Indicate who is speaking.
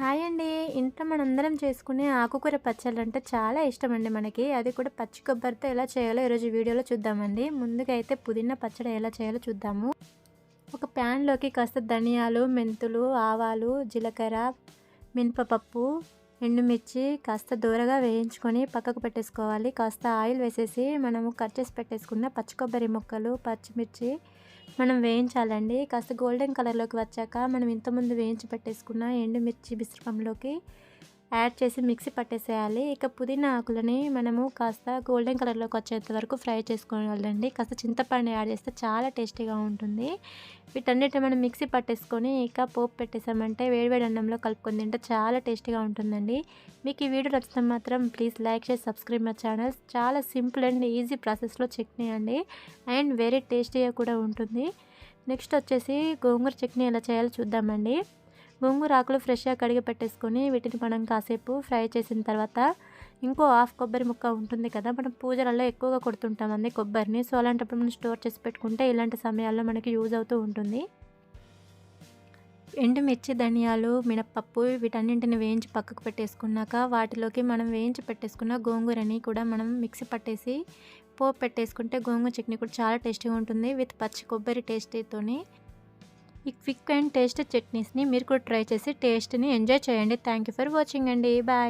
Speaker 1: Hi అండి ఇంట్లో మనందరం చేసుకునే ఆకుకూర పచ్చళ్ళు అంటే చాలా ఇష్టం అండి మనకి. అది కూడా పచ్చి కొబ్బరితో ఎలా చేయాలో ఈరోజు వీడియోలో చూద్దామండి. ముందుగా అయితే పుదీనా పచ్చడి ఎలా చేయాలో చూద్దాము. ఒక ప్యాన్లోకి కాస్త ధనియాలు మెంతులు ఆవాలు జీలకర్ర మినపపప్పు ఎండుమిర్చి కాస్త దూరగా వేయించుకొని పక్కకు పెట్టేసుకోవాలి. కాస్త ఆయిల్ వేసేసి మనము కట్ చేసి పెట్టేసుకున్న పచ్చి కొబ్బరి ముక్కలు పచ్చిమిర్చి మనం వేయించాలండి. కాస్త గోల్డెన్ కలర్లోకి వచ్చాక మనం ఇంతకుముందు వేయించి పెట్టేసుకున్న ఎండుమిర్చి మిశ్రమంలోకి యాడ్ చేసి మిక్సీ పట్టేసేయాలి. ఇక పుదీనా ఆకులని మనము కాస్త గోల్డెన్ కలర్లోకి వచ్చేంత వరకు ఫ్రై చేసుకోవాలండి. కాస్త చింతపండు యాడ్ చేస్తే చాలా టేస్టీగా ఉంటుంది. వీటన్నిటిని మనం మిక్సీ పట్టేసుకొని ఇక పోపు పెట్టేసామంటే వేడివేడి అన్నంలో కలుపుకొని తింటే చాలా టేస్టీగా ఉంటుందండి. మీకు ఈ వీడియో నచ్చితే మాత్రం ప్లీజ్ లైక్ చేసి సబ్స్క్రైబ్ మై ఛానల్. చాలా సింపుల్ అండ్ ఈజీ ప్రాసెస్లో చట్నీ అండి. అండ్ వెరీ టేస్టీగా కూడా ఉంటుంది. నెక్స్ట్ వచ్చేసి గోంగూర చట్నీ ఎలా చేయాలో చూద్దామండి. గోంగూర ఆకులు ఫ్రెష్గా కడిగి పెట్టేసుకొని వీటిని మనం కాసేపు ఫ్రై చేసిన తర్వాత ఇంకో హాఫ్ కొబ్బరి ముక్క ఉంటుంది కదా మనం పూజలలో ఎక్కువగా కొడుతుంటామండి కొబ్బరిని. సో అలాంటప్పుడు మనం స్టోర్ చేసి పెట్టుకుంటే ఇలాంటి సమయాల్లో మనకి యూజ్ అవుతూ ఉంటుంది. ఎండుమిర్చి ధనియాలు మినప్పప్పు వీటన్నింటిని వేయించి పక్కకు పెట్టేసుకున్నాక వాటిలోకి మనం వేయించి పెట్టేసుకున్న గోంగూరని కూడా మనం మిక్సీ పట్టేసి పోపు పెట్టేసుకుంటే గోంగూర చట్నీ కూడా చాలా టేస్టీగా ఉంటుంది. విత్ పచ్చి కొబ్బరి టేస్టీతోని ఈ క్విక్ అండ్ టేస్ట్ చట్నీస్ని మీరు కూడా ట్రై చేసి టేస్ట్ని ఎంజాయ్ చేయండి. థ్యాంక్ యూ ఫర్ వాచింగ్ అండి. బాయ్